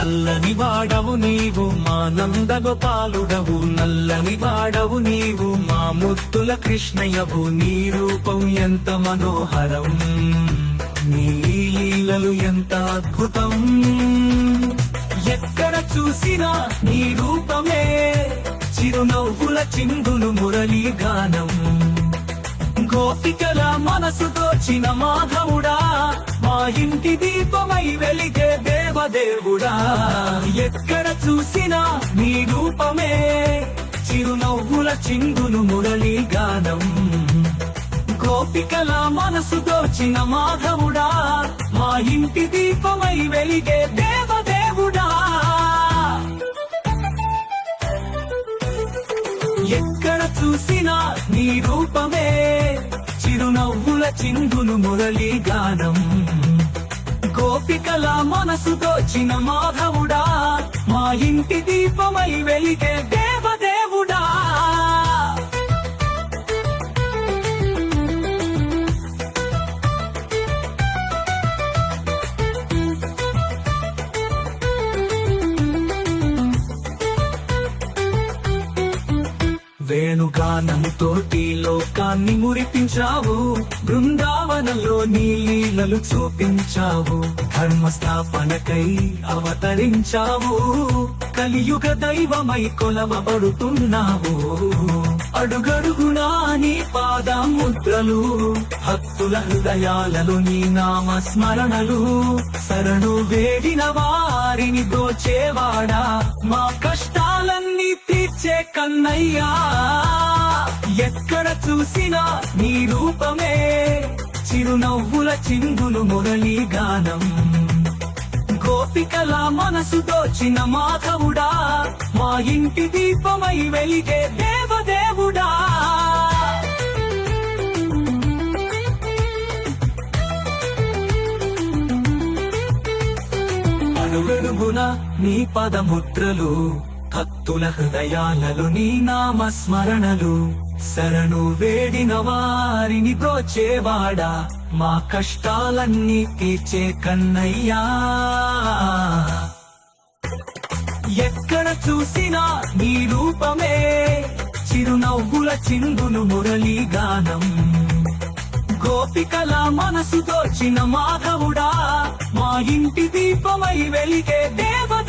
నల్లని వాడవు నీవు మా నందగోపాలుడవు. నల్లని వాడవు నీవు మా ముత్తుల కృష్ణయ్యవు. నీ రూపం ఎంత మనోహరం నీ లీలలు ఎంత అద్భుతం. ఎక్కడ చూసినా నీ రూపమే చిరునవ్వుల చిందులు మురళీ గానం. గోపికల మనసు దోచిన మాధవుడా మా ఇంటి దీపమై వెలిగే దేవుడా ఎక్కడ చూసినా నీ రూపమే. చిరునవ్వుల చిందును మురళీ గానం. గోపికల మనసు దోచిన మాధవుడా. మా ఇంటి దీపమై వెలిగే దేవదేవుడా. ఎక్కడ చూసినా నీ రూపమే. చిరునవ్వుల చిందును మురళీ గానం. గోపికల మనసు దోచిన మాధవుడా మా ఇంటి దీపమై వెలిగే తోటి లోకాన్ని మురిపించావు. బృందావనంలో నీ లీలలు చూపించావు. ధర్మస్థాపనకై అవతరించావు. కలియుగ దైవమై కొలవబడుతున్నావు. అడుగడుగునా నీ పాదముద్రలు భక్తుల హృదయాలలో నీ నామ స్మరణలు శరణు వేడిన వారిని దోచేవాడా మా కష్టాలన్నీ తీర్చే కన్నయ్యా. ఎక్కడ చూసినా నీ రూపమే. చిరునవ్వుల చిందులు మురళీ గానం. గోపికల మనసు దోచిన మాధవుడా మా ఇంటి దీపమై వెలిగే దేవదేవుడా. అడుగడుగున నీ పదముద్రలు భక్తుల హృదయాలలో నీ నామ స్మరణలు శరణు వేడిన వారిని దోచేవాడా మా కష్టాలన్నీ తీర్చే కన్నయ్యా. ఎక్కడ చూసినా నీ రూపమే. చిరునవ్వుల చిందులు మురళీ గానం. గోపికల మనసు దోచిన మాధవుడా. మా ఇంటి దీపమై వెలిగే దేవ